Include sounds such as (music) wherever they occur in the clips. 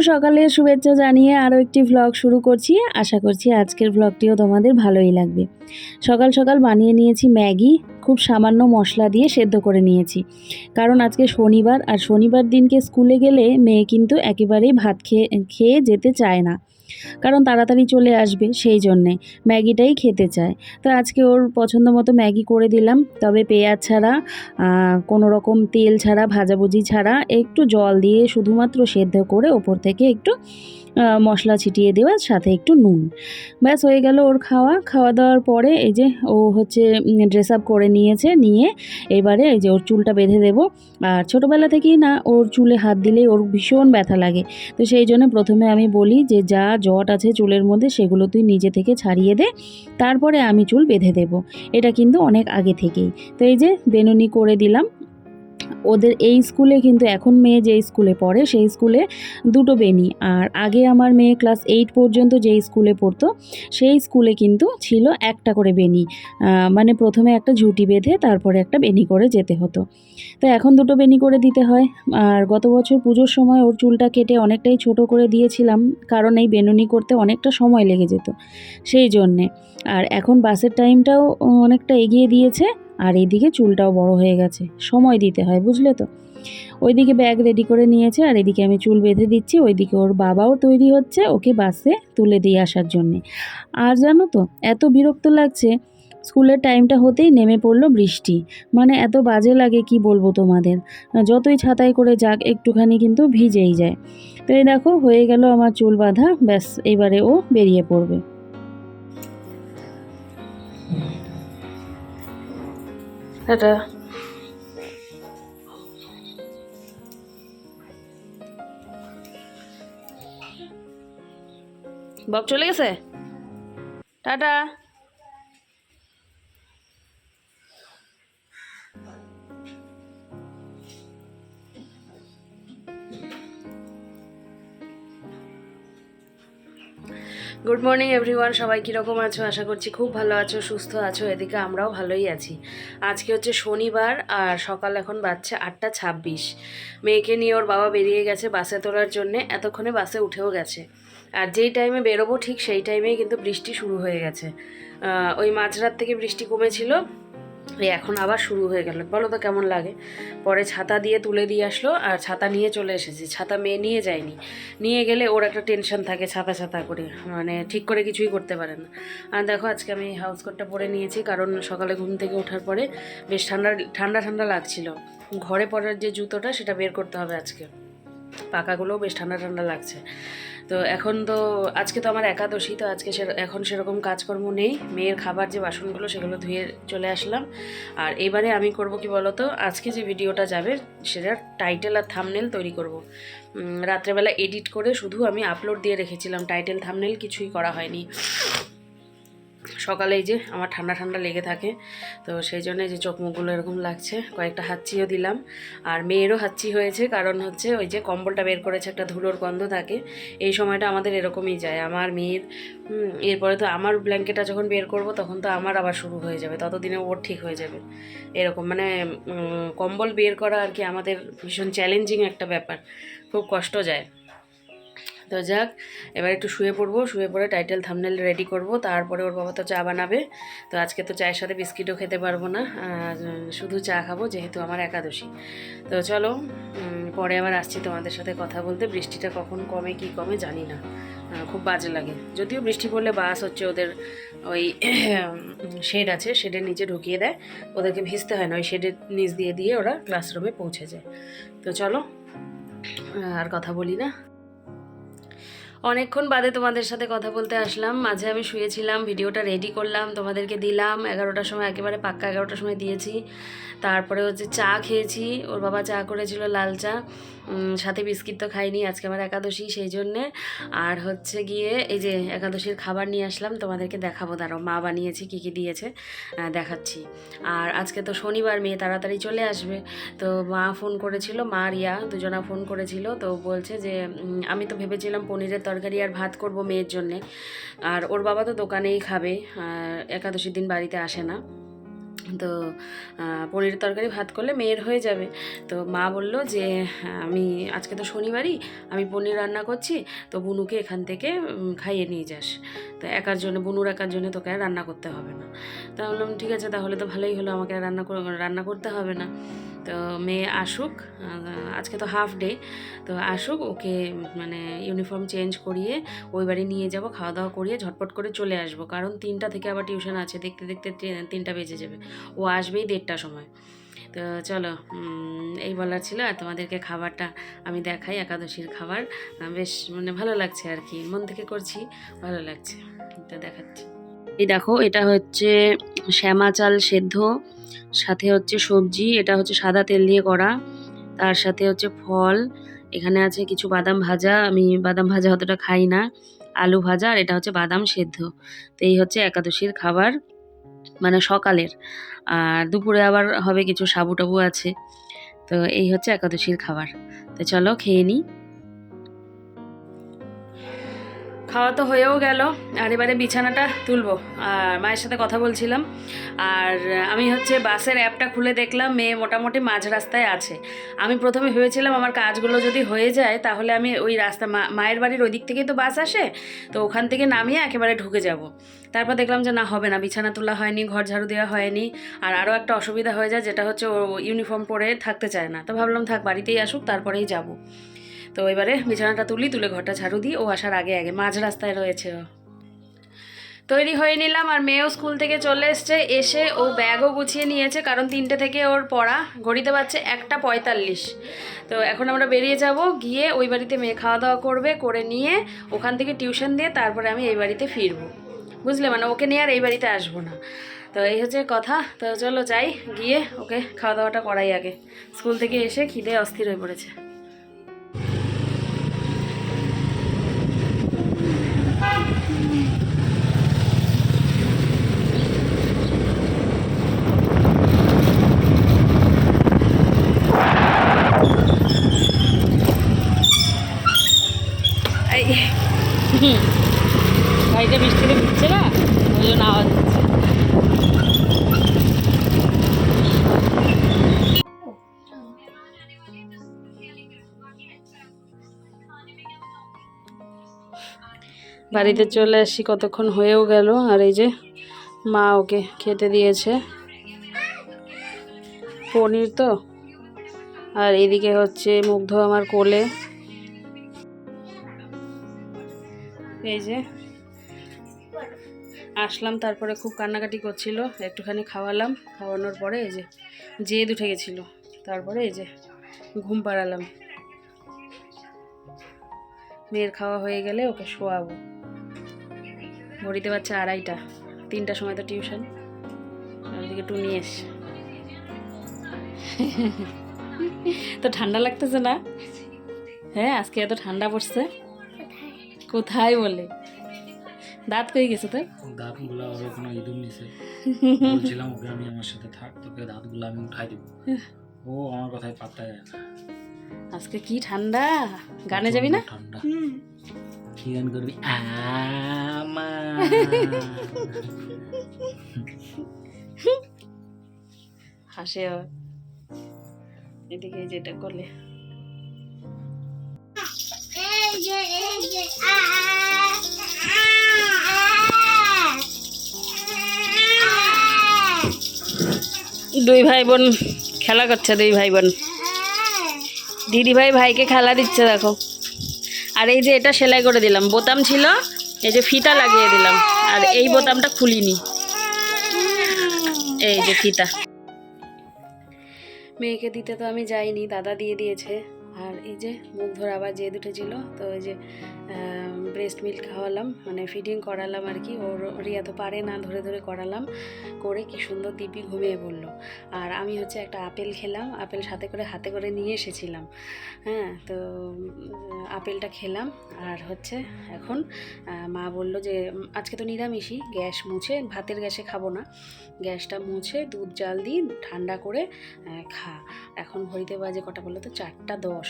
সকালে শুভেচ্ছা জানিয়ে আরও একটি ভ্লগ শুরু করছি। আশা করছি আজকের ভ্লগটিও তোমাদের ভালোই লাগবে। সকাল সকাল বানিয়ে নিয়েছি ম্যাগি, খুব সামান্য মশলা দিয়ে সেদ্ধ করে নিয়েছি। কারণ আজকে শনিবার, আর শনিবার দিনকে স্কুলে গেলে মেয়ে কিন্তু একেবারেই ভাত খেয়ে খেয়ে যেতে চায় না। কারণ তাড়াতাড়ি চলে আসবে সেই জন্যে। ম্যাগিটাই খেতে চায়। তো আজকে ওর পছন্দ মতো ম্যাগি করে দিলাম। তবে পেঁয়াজ ছাড়া কোনো রকম তেল ছাড়া, ভাজাভুজি ছাড়া একটু জল দিয়ে শুধুমাত্র সেদ্ধ করে ওপর থেকে একটু মশলা ছিটিয়ে দেওয়া, সাথে একটু নুন। ব্যাস, হয়ে গেল ওর খাওয়া। খাওয়া দাওয়ার পরে এই যে ও হচ্ছে ড্রেস আপ করে নিয়েছে, নিয়ে এবারে এই যে ওর চুলটা বেঁধে দেবো। আর ছোটোবেলা থেকেই না, ওর চুলে হাত দিলে ওর ভীষণ ব্যথা লাগে। তো সেই জন্য প্রথমে আমি বলি যে, যা জট আছে চুলের মধ্যে, সেগুলো তুই নিজে থেকে ছাড়িয়ে দে। তারপরে আমি চুল বেঁধে দেব। এটা কিন্তু অনেক আগে থেকেই। তো এই যে, বেনুনি করে দিলাম। ওদের এই স্কুলে কিন্তু এখন মেয়ে যে স্কুলে পড়ে, সেই স্কুলে দুটো বেনি আর আগে আমার মেয়ে ক্লাস এইট পর্যন্ত যেই স্কুলে পড়তো, সেই স্কুলে কিন্তু ছিল একটা করে বেনি মানে প্রথমে একটা ঝুঁটি বেঁধে তারপরে একটা বেনি করে যেতে হতো। তো এখন দুটো বেনি করে দিতে হয়। আর গত বছর পুজোর সময় ওর চুলটা কেটে অনেকটাই ছোট করে দিয়েছিলাম, কারণ এই বেনুনি করতে অনেকটা সময় লেগে যেত। সেই জন্যে আর এখন বাসের টাইমটাও অনেকটা এগিয়ে দিয়েছে, আর এদিকে চুলটাও বড় হয়ে গেছে। সময় দিতে হয়, বুঝলে তো? ওইদিকে ব্যাগ রেডি করে নিয়েছে, আর এদিকে আমি চুল বেঁধে দিচ্ছি, ওইদিকে ওর বাবাও তৈরি হচ্ছে ওকে বাসে তুলে দিয়ে আসার জন্যে। আর জানো তো, এত বিরক্ত লাগছে, স্কুলের টাইমটা হতেই নেমে পড়ল বৃষ্টি। মানে এত বাজে লাগে, কি বলব তোমাদের? যতই ছাতায় করে যাক, একটুখানি কিন্তু ভিজেই যায়। তো এই দেখো, হয়ে গেল আমার চুল বাঁধা, ব্যাস, এবারে ও বেরিয়ে পড়বে। টাটা বক চলে গেছে? টাটা। গুড মর্নিং এভরিওয়ান সবাই কীরকম আছো? আশা করছি খুব ভালো আছো, সুস্থ আছো। এদিকে আমরাও ভালোই আছি। আজকে হচ্ছে শনিবার আর সকাল এখন বাচ্চা আটটা ছাব্বিশ। মেয়েকে নিয়ে ওর বাবা বেরিয়ে গেছে বাসে তোলার জন্যে। এতক্ষণে বাসে উঠেও গেছে। আর যেই টাইমে বেরোবো ঠিক সেই টাইমেই কিন্তু বৃষ্টি শুরু হয়ে গেছে। ওই মাঝরাত থেকে বৃষ্টি কমেছিল। এই এখন আবার শুরু হয়ে গেল। বলো তো কেমন লাগে? পরে ছাতা দিয়ে তুলে দিয়ে আসলো আর ছাতা নিয়ে চলে এসেছি। ছাতা মেয়ে নিয়ে যায়নি। নিয়ে গেলে ওর একটা টেনশন থাকে ছাতা ছাতা করে। মানে ঠিক করে কিছুই করতে পারে না। আর দেখো আজকে আমি হাউস কোটটা পরে নিয়েছি কারণ সকালে ঘুম থেকে ওঠার পরে বেশ ঠান্ডা ঠান্ডা ঠান্ডা লাগছিল। ঘরে পরার যে জুতোটা সেটা বের করতে হবে আজকে। পাকাগুলোও বেশ ঠান্ডা ঠান্ডা লাগছে। তো এখন তো, আজকে তো আমার একাদশী, তো আজকে এখন সেরকম কাজকর্ম নেই। মেয়ের খাবার যে বাসনগুলো, সেগুলো ধুয়ে চলে আসলাম। আর এবারে আমি করব কি বলতো, আজকে যে ভিডিওটা যাবে, সেটার টাইটেল আর থামনেল তৈরি করব। রাত্রেবেলা এডিট করে শুধু আমি আপলোড দিয়ে রেখেছিলাম টাইটেল, থামনেল কিছুই করা হয়নি। সকালে যে আমার ঠান্ডা ঠান্ডা লেগে থাকে, তো সেই জন্য যে চোখ মুখগুলো এরকম লাগছে, কয়েকটা হাঁচিও দিলাম। আর মেয়েরও হাঁচি হয়েছে, কারণ হচ্ছে ওই যে কম্বলটা বের করেছে, একটা ধুলোর গন্ধ থাকে। এই সময়টা আমাদের এরকমই যায়, আমার মেয়ের এরপরে তো আমার ব্ল্যাঙ্কেটটা যখন বের করব, তখন তো আমার আবার শুরু হয়ে যাবে ততদিনে ওর ঠিক হয়ে যাবে। এরকম মানে কম্বল বের করা আর কি আমাদের ভীষণ চ্যালেঞ্জিং একটা ব্যাপার, খুব কষ্ট যায়। তো যাক, এবার একটু শুয়ে পড়ব, শুয়ে পড়ে টাইটেল থামনেল রেডি করব, তারপরে ওর বাবা তো চা বানাবে। তো আজকে তো চায়ের সাথে বিস্কিটও খেতে পারব না শুধু চা খাব যেহেতু আমার একাদশী। তো চলো পরে আবার আসছি তোমাদের সাথে কথা বলতে, বৃষ্টিটা কখন কমে, কি কমে জানি না। খুব বাজে লাগে। যদিও বৃষ্টি পড়লে বাস হচ্ছে ওদের ওই (coughs) শেড আছে শেডের নিচে ঢুকিয়ে দেয়, ওদেরকে ভিজতে হয় না, ওই শেডের নিচ দিয়ে দিয়ে ওরা ক্লাসরুমে পৌঁছে যায়। তো চলো, আর কথা বলি না। অনেকক্ষণ বাদে তোমাদের সাথে কথা বলতে আসলাম। মাঝে আমি শুয়েছিলাম, ভিডিওটা রেডি করলাম, তোমাদেরকে দিলাম। এগারোটার সময় একেবারে পাক্কা এগারোটার সময় দিয়েছি। তারপরে হচ্ছে চা খেয়েছি, ওর বাবা চা করেছিল লাল চা। সাথে বিস্কিট তো খাইনি, আজকে আমার একাদশী, সেই জন্যে। আর হচ্ছে গিয়ে এই যে একাদশীর খাবার নিয়ে আসলাম, তোমাদেরকে দেখাবো। দাঁড়াও, মা বানিয়েছি, কী কী দিয়েছে দেখাচ্ছি। আর আজকে তো শনিবার, মেয়ে তাড়াতাড়ি চলে আসবে। তো মা ফোন করেছিল, মা রিয়া দুজনা ফোন করেছিল। তো বলছে যে আমি তো ভেবেছিলাম পনিরের তরকারি আর ভাত করব মেয়ের জন্যে। আর ওর বাবা তো দোকানেই খাবে একাদশীর দিন বাড়িতে আসে না। তো আহ, পনিরের তরকারি ভাত করলে মেয়ের হয়ে যাবে। তো মা বলল যে আমি আজকে তো শনিবারই আমি পনির রান্না করছি তো বুনুকে এখান থেকে খাইয়ে নিয়ে যাস। তো একার জন্য বুনুর একার জন্য তোকে আর রান্না করতে হবে না। তা বললাম ঠিক আছে তাহলে তো ভালোই হলো আমাকে রান্না রান্না করতে হবে না। তো মেয়ে আসুক আজকে তো হাফ ডে তো আসুক, ওকে মানে ইউনিফর্ম চেঞ্জ করিয়ে ওই বাড়ি নিয়ে যাব খাওয়া দাওয়া করিয়ে ঝটপট করে চলে আসব। কারণ তিনটা থেকে আবার টিউশন আছে, দেখতে দেখতে তিনটা বেজে যাবে। ও আসবেই দেড়টার সময়। তো চলো এই বলার ছিল, আর তোমাদেরকে খাবারটা আমি দেখাই, একাদশীর খাবার। বেশ মানে ভালো লাগছে আর কি। মন থেকে করছি, ভালো লাগছে। তো দেখাচ্ছি। এই দেখো, এটা হচ্ছে শ্যামা চাল সেদ্ধ সাথে হচ্ছে সবজি, এটা হচ্ছে সাদা তেল দিয়ে করা। তার সাথে হচ্ছে ফল, এখানে আছে কিছু বাদাম ভাজা। আমি বাদাম ভাজা অতটা খাই না, আলু ভাজা, আর এটা হচ্ছে বাদাম সেদ্ধ। তো এই হচ্ছে একাদশীর খাবার মানে সকালের। আর দুপুরে আবার হবে কিছু সাবু টাবু আছে। তো এই হচ্ছে একাদশীর খাবার। তো চলো খেয়ে নিই খাওয়া তো হয়েও গেল, আর এবারে বিছানাটা তুলবো। আর মায়ের সাথে কথা বলছিলাম। আর আমি হচ্ছে বাসের অ্যাপটা খুলে দেখলাম, মেয়ে মোটামুটি মাঝ রাস্তায় আছে। আমি প্রথমে ভেবেছিলাম আমার কাজগুলো যদি হয়ে যায়, তাহলে আমি ওই রাস্তা মায়ের বাড়ির ওই দিক থেকেই তো বাস আসে, তো ওখান থেকে নামিয়ে একেবারে ঢুকে যাব। তারপর দেখলাম যে না, হবে না, বিছানা তোলা হয়নি, ঘর ঝাড়ু দেওয়া হয়নি। আর আরও একটা অসুবিধা হয়ে যায়, যেটা হচ্ছে ও ইউনিফর্ম পরে থাকতে চায় না। তো ভাবলাম থাক, বাড়িতেই আসুক, তারপরেই যাব। তো এবারে বিছানাটা তুলি, তুলে ঘরটা ঝাড়ু দিই। ও আসার আগে আগে মাঝ রাস্তায় রয়েছে ও। তৈরি হয়ে নিলাম আর মেয়েও স্কুল থেকে চলে এসছে। এসে ও ব্যাগও গুছিয়ে নিয়েছে, কারণ তিনটে থেকে ওর পড়া। ঘড়িতে পাচ্ছে একটা পঁয়তাল্লিশ। তো এখন আমরা বেরিয়ে যাব, গিয়ে ওই বাড়িতে মেয়ে খাওয়া দাওয়া করবে, করে নিয়ে ওখান থেকে টিউশন দিয়ে তারপরে আমি এই বাড়িতে ফিরবো। বুঝলে? মানে ওকে নিয়ে আর এই বাড়িতে আসব না। তো এই হচ্ছে কথা। তো চলো যাই, গিয়ে ওকে খাওয়া দাওয়াটা করাই আগে। স্কুল থেকে এসে খিদে অস্থির হয়ে পড়েছে। এই গাড়িটা বৃষ্টিতে না? ওই জন্য আওয়াজ বাড়িতে চলে আসি, কতক্ষণ হয়েও গেল, আর এই যে মা ওকে খেতে দিয়েছে। পনির তো। আর এদিকে হচ্ছে মুগ্ধ আমার কোলে। এই যে। আসলাম, তারপরে খুব কান্নাকাটি করছিল, একটুখানি খাওয়ালাম, খাওয়ানোর পরে এই যে জেদ উঠে গেছিল, তারপরে এই যে ঘুম পাড়ালাম। মেয়ের খাওয়া হয়ে গেলে ওকে শোয়াবো। ঘড়িতে পাচ্ছে আড়াইটা, তিনটার সময় তো টিউশন। ওদিকে টুনি এস। তো ঠান্ডা লাগতেছে না? হ্যাঁ আজকে এত ঠান্ডা পড়ছে। কোথায় বলে? দাঁত কই গেছে তোর? দাঁতগুলো ওর কোনো ইঁদুর নিছে। (laughs) বলছিলাম ওকে আমি আমার সাথে থাক তোকে দাঁতগুলো আমি উঠাই দেবো। ও আমার কথায় পাত্তা দেয় না। আজকে কি ঠান্ডা? গানে যাবি না? ঠান্ডা। কি গান করবি? আমা হাসে এদিকে যেটা করলে। দুই ভাই বোন খেলা করছে, দুই ভাই বোন দিদি ভাই ভাইকে খেলা দিচ্ছে, দেখো। আর এই যে এটা সেলাই করে দিলাম। বোতাম ছিল, এই যে ফিতা লাগিয়ে দিলাম। আর এই বোতামটা খুলিনি। এই যে ফিতা। মেয়েকে দিতে তো আমি যাইনি, দাদা দিয়ে দিয়েছে। আর এই যে মুখ ধরে আবার জেদ উঠেছিল, তো ওই যে ব্রেস্ট মিল্ক খাওয়ালাম মানে ফিডিং করালাম আর কি, ওর, রিয়া তো পারে না, ধরে ধরে করালাম, করে কি সুন্দর দিব্যি ঘুমিয়ে পড়ল। আর আমি হচ্ছে একটা আপেল খেলাম, আপেল সাথে করে হাতে করে নিয়ে এসেছিলাম। হ্যাঁ তো আপেলটা খেলাম, আর হচ্ছে এখন মা বলল যে আজকে তো নিরামিষই, গ্যাস মুছে, ভাতের গ্যাসে খাব না। গ্যাসটা মুছে, দুধ জাল দিই ঠান্ডা করে খা। এখন ঘড়িতে বাজে কটা বলল তো চারটা দশ।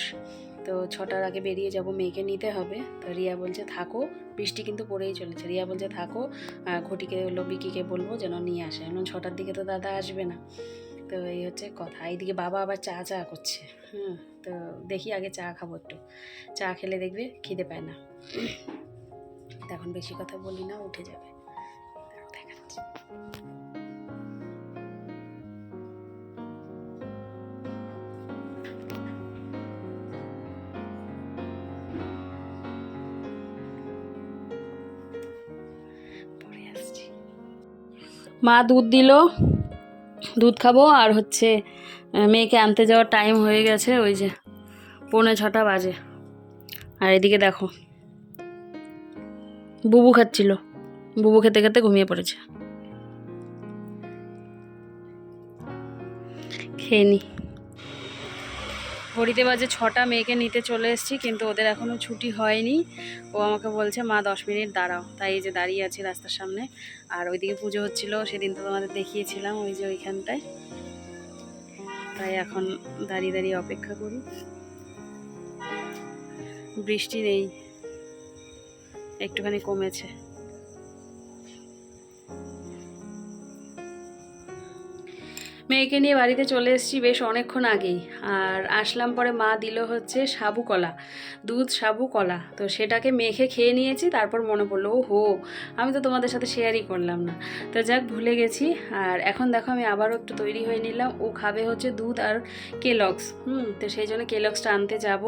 তো ছটার আগে বেরিয়ে যাব, মেয়েকে নিতে হবে। তো রিয়া বলছে, থাকো। বৃষ্টি কিন্তু পড়েই চলেছে। রিয়া বলছে, থাকো। ঘটিকে হলো বিকিকে বলব যেন নিয়ে আসে। এখন ছটার দিকে তো দাদা আসবে না। তো এই হচ্ছে কথা। এইদিকে বাবা আবার চা চা করছে। হুম, তো দেখি আগে চা খাব একটু। চা খেলে দেখবে খিদে পায় না। এখন বেশি কথা বলি না, উঠে যাবে। দেখাচ্ছি। মা দুধ দিল, দুধ খাব আর হচ্ছে মেয়েকে আনতে যাওয়ার টাইম হয়ে গেছে, ওই যে পৌনে ছটা বাজে। আর এদিকে দেখো, বুবু খাচ্ছিল। বুবু খেতে খেতে ঘুমিয়ে পড়েছে। খেয়ে নি। ঘড়িতে বাজে ছটা মেয়েকে নিতে চলে এসেছি, কিন্তু ওদের এখনও ছুটি হয়নি। ও আমাকে বলছে, মা, দশ মিনিট দাঁড়াও। তাই এই যে দাঁড়িয়ে আছি রাস্তার সামনে। আর ওইদিকে পুজো হচ্ছিল, সেদিন তো তোমাদের দেখিয়েছিলাম ওই যে ওইখানটায়। তাই এখন দাঁড়িয়ে দাঁড়িয়ে অপেক্ষা করি। বৃষ্টি নেই, একটুখানি কমেছে। মেয়েকে নিয়ে বাড়িতে চলে এসেছি বেশ অনেকক্ষণ আগেই। আর আসলাম পরে মা দিল হচ্ছে সাবু কলা, দুধ সাবু কলা। তো সেটাকে মেখে খেয়ে নিয়েছি, তারপর মনে পড়ল ও হো আমি তো তোমাদের সাথে শেয়ারই করলাম না। তো যাক, ভুলে গেছি। আর এখন দেখো আমি আবারও একটু তৈরি হয়ে নিলাম। ও খাবে হচ্ছে দুধ আর কেলক্স হুম? তো সেই জন্য কেলক্সটা আনতে যাব।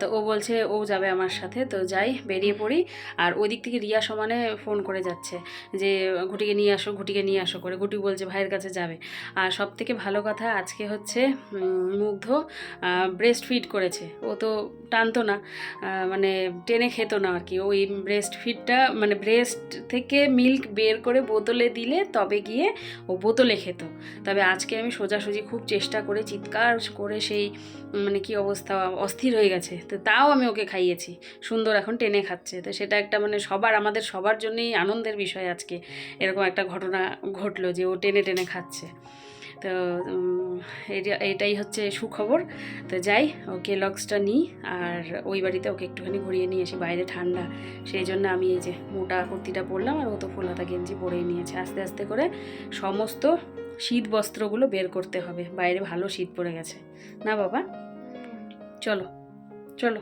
তো ও বলছে ও যাবে আমার সাথে। তো যাই, বেরিয়ে পড়ি। আর ওই দিক থেকে রিয়া সমানে ফোন করে যাচ্ছে যে, ঘুটিকে নিয়ে আসো, ঘুটিকে নিয়ে আসো করে। ঘুটি বলছে, ভাইয়ের কাছে যাবে। আর সব থেকে ভালো কথা আজকে হচ্ছে মুগ্ধ ব্রেস্ট ফিড করেছে। ও তো টানতো না মানে টেনে খেত না আর কি ওই ব্রেস্ট ফিডটা মানে ব্রেস্ট থেকে মিল্ক বের করে বোতলে দিলে তবে গিয়ে ও বোতলে খেত। তবে আজকে আমি সোজাসুজি খুব চেষ্টা করে, চিৎকার করে সেই মানে কি অবস্থা, অস্থির হয়ে গেছে। তো তাও আমি ওকে খাইয়েছি। সুন্দর এখন টেনে খাচ্ছে। তো সেটা একটা মানে সবার, আমাদের সবার জন্যই আনন্দের বিষয় আজকে। এরকম একটা ঘটনা ঘটলো যে ও টেনে টেনে খাচ্ছে। তো এটা- এটাই হচ্ছে সুখবর। তো যাই ওকে লক্সটা নিই আর ওই বাড়িতে ওকে একটুখানি ঘুরিয়ে নিয়ে এসে বাইরে ঠান্ডা। সেই জন্য আমি এই যে মোটা কুর্তিটা পরলাম আর ও তো ফুল হাতা গেঞ্জি পরেই নিয়েছে। আস্তে আস্তে করে সমস্ত শীত বস্ত্রগুলো বের করতে হবে। বাইরে ভালো শীত পড়ে গেছে। না বাবা? চলো চলো।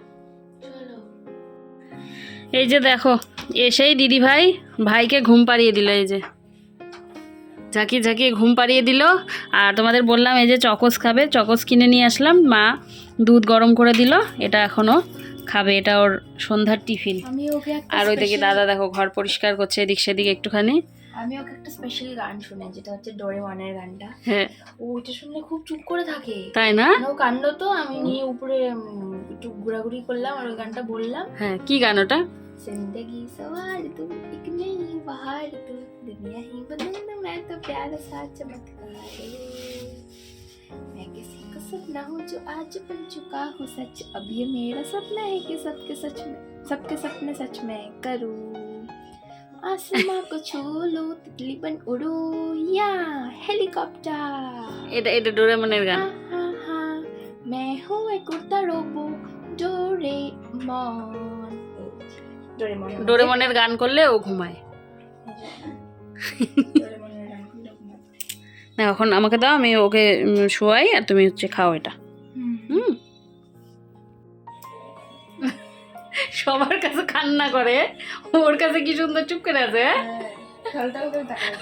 এই যে দেখো এসেই দিদি ভাই ভাইকে ঘুম পাড়িয়ে দিল এই যে। ঝাঁকি ঝাঁকিয়ে ঘুম পাড়িয়ে দিল। আর তোমাদের বললাম এই যে চকস খাবে চকস কিনে নিয়ে আসলাম। মা দুধ গরম করে দিল এটা এখনও খাবে এটা ওর সন্ধ্যার টিফিন। আর ওই দিকে দাদা দেখো ঘর পরিষ্কার করছে এদিক সেদিক একটুখানি। আমি ওকে একটা স্পেশাল গান শুনে যেটা হচ্ছে ডোরেমনের গানটা। হ্যাঁ। ও ওটা শুনলে খুব চুপ করে থাকে। তাই না? ও কান্ড তো আমি নিয়ে উপরে একটু ঘোরাঘুরি করলাম আর ওই গানটা বললাম। হ্যাঁ কি গান ওটা? জিন্দগি সওয়ার তুম ইক বাহার তুম दुनिया ही बदल मैं तो प्यार सा चमत्कार मैं किसी का सपना हूँ जो आज बन चुका हूँ सच अब ये मेरा सपना है कि सबके सच में सबके सपने सच में करूँ आसमां को छू लो तितली बन उड़ो या हेलीकॉप्टर এটা এটা ডোরেমনের গান हाँ हाँ हाँ मैं हूँ एक उड़ता रोबो डोरेमन डोरेमन ডোরেমনের গান করলে ও ঘুমায় না এখন আমাকে দাও আমি ওকে শোয়াই আর তুমি হচ্ছে খাও এটা হুম। সবার কাছে কান্না করে ওর কাছে কি সুন্দর চুপ করে আছে হ্যাঁ? টলটল করে তাকায়।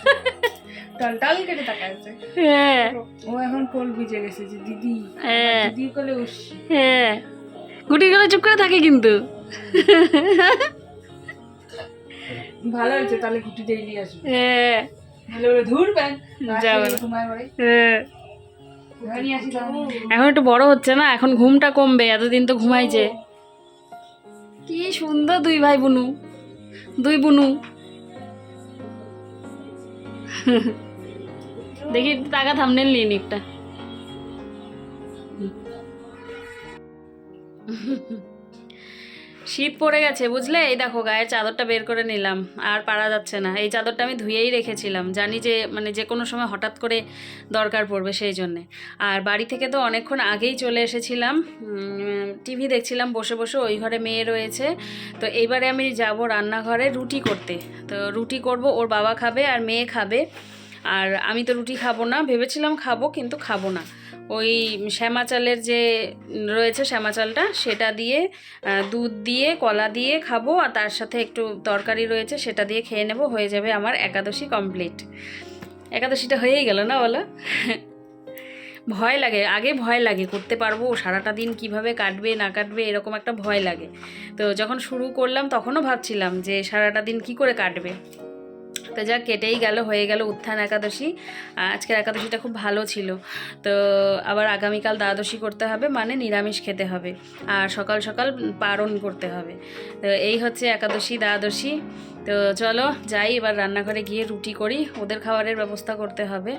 টলটল করে তাকায়। হ্যাঁ ও এখন কোল ভিজে গেছে যে দিদি হ্যাঁ দিদি কোলে হ্যাঁ গুটি গেলে চুপ করে থাকে কিন্তু ভালো হয়েছে তাহলে ঘুটি ডেইলি আসবে। হ্যাঁ ধুর যাবে হ্যাঁ নিয়ে তাহলে। এখন একটু বড় হচ্ছে না এখন ঘুমটা কমবে এতদিন তো ঘুমাইছে। কি সুন্দর দুই ভাই বুনু দুই বুনু। দেখি টাকা থামনেল নিয়ে নি একটা। শীত পড়ে গেছে, বুঝলে? এই দেখো, গায়ের চাদরটা বের করে নিলাম, আর পারা যাচ্ছে না। এই চাদরটা আমি ধুয়েই রেখেছিলাম, জানি যে মানে যে কোনো সময় হঠাৎ করে দরকার পড়বে সেই জন্যে। আর বাড়ি থেকে তো অনেকক্ষণ আগেই চলে এসেছিলাম টিভি দেখছিলাম, বসে বসে ওই ঘরে মেয়ে রয়েছে। তো এইবারে আমি যাব রান্নাঘরে রুটি করতে। তো রুটি করব, ওর বাবা খাবে আর মেয়ে খাবে। আর আমি তো রুটি খাব না, ভেবেছিলাম খাব, কিন্তু খাব না। ওই শ্যামা চালের যে রয়েছে শ্যামা চালটা সেটা দিয়ে দুধ দিয়ে, কলা দিয়ে খাব, আর তার সাথে একটু তরকারি রয়েছে, সেটা দিয়ে খেয়ে নেব, হয়ে যাবে আমার একাদশী কমপ্লিট একাদশীটা হয়েই গেল না বলো? ভয় লাগে, আগে ভয় লাগে, করতে পারব, সারাটা দিন কীভাবে কাটবে, না কাটবে, এরকম একটা ভয় লাগে। তো যখন শুরু করলাম, তখনও ভাবছিলাম যে সারাটা দিন কি করে কাটবে? তো যা কেটেই গেল, হয়ে গেল উত্থান একাদশী। আজকের একাদশীটা খুব ভালো ছিল। তো আবার আগামীকাল দ্বাদশী করতে হবে মানে নিরামিষ খেতে হবে। আর সকাল সকাল পারণ করতে হবে। তো এই হচ্ছে একাদশী, দ্বাদশী। তো চলো যাই, এবার রান্নাঘরে গিয়ে রুটি করি। ওদের খাবারের ব্যবস্থা করতে হবে।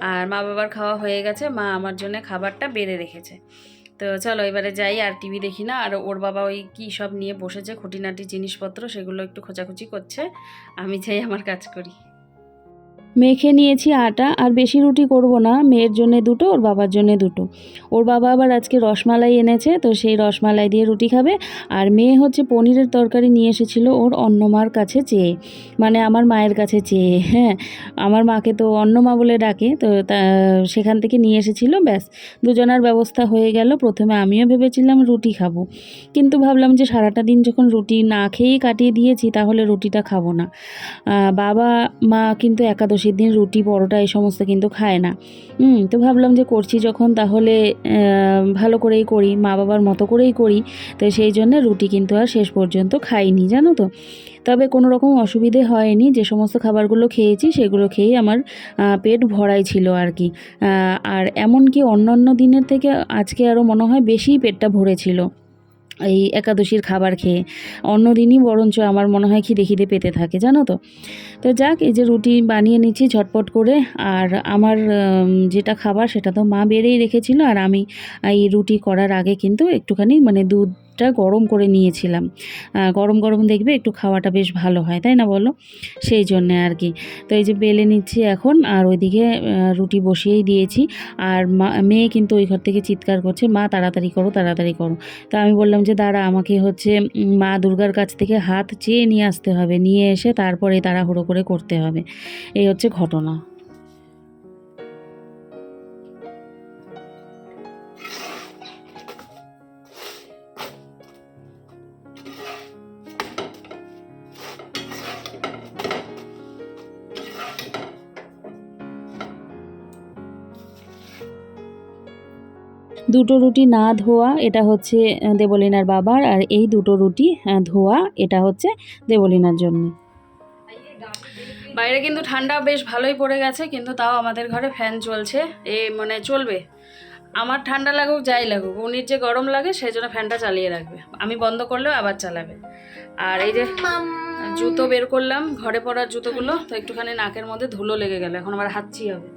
আর মা বাবার খাওয়া হয়ে গেছে। মা আমার জন্য খাবারটা বেড়ে রেখেছে। তো চলো এবারে যাই, আর টিভি দেখি না। আর ওর বাবা ওই কী সব নিয়ে বসেছে, খুঁটিনাটি জিনিসপত্র, সেগুলো একটু খোঁচাখুচি করছে। আমি যাই আমার কাজ করি। মেখে নিয়েছি আটা, আর বেশি রুটি করব না, মেয়ের জন্য দুটো, ওর বাবার জন্য দুটো। ওর বাবা আবার আজকে রসমালাই এনেছে, তো সেই রসমালাই দিয়ে রুটি খাবে। আর মেয়ে হচ্ছে পনিরের তরকারি নিয়ে এসেছিল ওর অন্নমার কাছে চেয়ে। মানে আমার মায়ের কাছে চেয়ে হ্যাঁ। আমার মাকে তো অন্নমা বলে ডাকে, তো সেখান থেকে নিয়ে এসেছিল, ব্যাস। দুজনার ব্যবস্থা হয়ে গেল, প্রথমে আমিও ভেবেছিলাম রুটি খাব। কিন্তু ভাবলাম যে সারাটা দিন যখন রুটি না খেয়েই কাটিয়ে দিয়েছি, তাহলে রুটিটা খাব না। বাবা, মা কিন্তু একাদশীর দিন রুটি, পরোটা এই সমস্ত কিন্তু খায় না। তো ভাবলাম যে করছি যখন তাহলে ভালো করেই করি মা বাবার মতো করেই করি। তো সেই জন্য রুটি কিন্তু আর শেষ পর্যন্ত খাইনি, জানো তো? তবে কোনো রকম অসুবিধে হয়নি, যে সমস্ত খাবারগুলো খেয়েছি সেগুলো খেয়েই আমার পেট ভরাই ছিল আর কি। আর এমনকি অন্য অন্য দিনের থেকে আজকে আরও মনে হয় বেশি পেটটা ভরেছিল এই একাদশীর খাবার খেয়ে। অন্য দিনই বরঞ্চ আমার মনে হয় খিদে খিদে পেতে থাকে, জানো তো? তো যাক, এই যে রুটি বানিয়ে নিচ্ছি ঝটপট করে। আর আমার যেটা খাবার সেটা তো মা বেড়েই রেখেছিল। আর আমি এই রুটি করার আগে কিন্তু একটুখানি মানে দুধটা গরম করে নিয়েছিলাম। গরম গরম দেখবে একটু খাওয়াটা বেশ ভালো হয়, তাই না বলো? সেই জন্যে আর কি। তো এই যে বেলে নিচ্ছি এখন, আর ওইদিকে রুটি বসিয়েই দিয়েছি। আর মা, মেয়ে কিন্তু ওই ঘর থেকে চিৎকার করছে, মা, তাড়াতাড়ি করো তাড়াতাড়ি করো। তো আমি বললাম যে, দাঁড়া, আমাকে হচ্ছে মা দুর্গার কাছ থেকে হাত চেয়ে নিয়ে আসতে হবে। নিয়ে এসে তারপরে তাড়াহুড়ো করে করতে হবে। এই হচ্ছে ঘটনা। দুটো রুটি না ধোয়া, এটা হচ্ছে দেবলীনার বাবার, আর এই দুটো রুটি ধোয়া, এটা হচ্ছে দেবলীনার জন্য। বাইরে কিন্তু ঠান্ডা বেশ ভালোই পড়ে গেছে, কিন্তু তাও আমাদের ঘরে ফ্যান চলছে। এ মানে চলবে। আমার ঠান্ডা লাগুক, যাই লাগুক, উনির যে গরম লাগে, সেই জন্য ফ্যানটা চালিয়ে রাখবে। আমি বন্ধ করলেও আবার চালাবে। আর এই যে জুতো বের করলাম, ঘরে পড়ার জুতোগুলো, তো একটুখানি নাকের মধ্যে ধুলো লেগে গেল, এখন আবার হাঁচি হবে।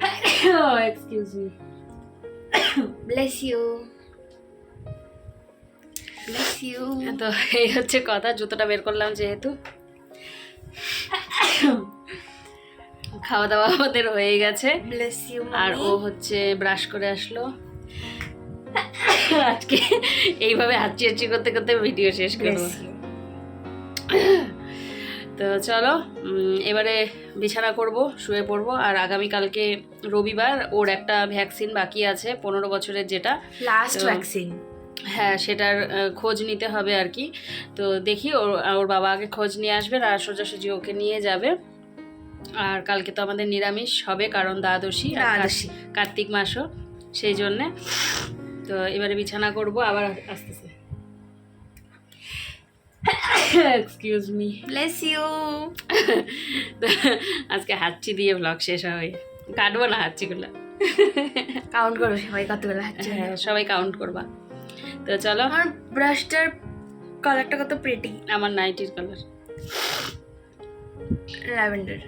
(coughs) Excuse me (coughs) Bless you. Bless you. তো এই হচ্ছে কথা জুতোটা বের করলাম যেহেতু খাওয়া দাওয়া আমাদের হয়ে গেছে Bless you, আর ও হচ্ছে ব্রাশ করে আসলো আজকে এইভাবে হাঁচি হাঁচি করতে করতে ভিডিও শেষ করব. তো চলো এবারে বিছানা করব শুয়ে পড়ব আর আগামীকালকে রবিবার ওর একটা ভ্যাকসিন বাকি আছে পনেরো বছরের যেটা। লাস্ট ভ্যাকসিন হ্যাঁ সেটার খোঁজ নিতে হবে আর কি। তো দেখি ওর ওর বাবা আগে খোঁজ নিয়ে আসবে আর সোজাসুজি ওকে নিয়ে যাবে। আর কালকে তো আমাদের নিরামিষ হবে কারণ দ্বাদশী। কার্তিক মাসও সেই জন্যে। তো এবারে বিছানা করব আবার আসতেছে (laughs) এক্সকিউজ মি Bless you. (laughs) আজকে হাঁচি দিয়ে ব্লগ শেষ হবে। কাটবো না হাঁচিগুলো। কাউন্ট করো সবাই কতগুলো হাঁচি হ্যাঁ সবাই কাউন্ট করবা। তো চলো। আমার ব্রাশটার কালারটা কত প্রেটি আমার নাইটির কালার ল্যাভেন্ডার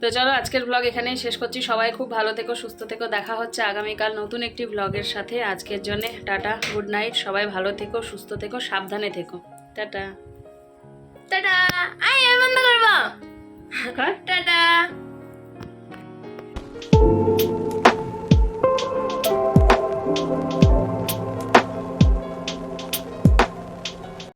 তো চলো আজকের ব্লগ এখানেই শেষ করছি। সবাই খুব ভালো থেকো সুস্থ থেকো। দেখা হচ্ছে আগামীকাল নতুন একটি ব্লগের সাথে। আজকের জন্য টাটা গুড নাইট সবাই ভালো থেকো সুস্থ থেকো সাবধানে থেকো। টাটা। টাটা। আই বন্ধ করব। টাটা।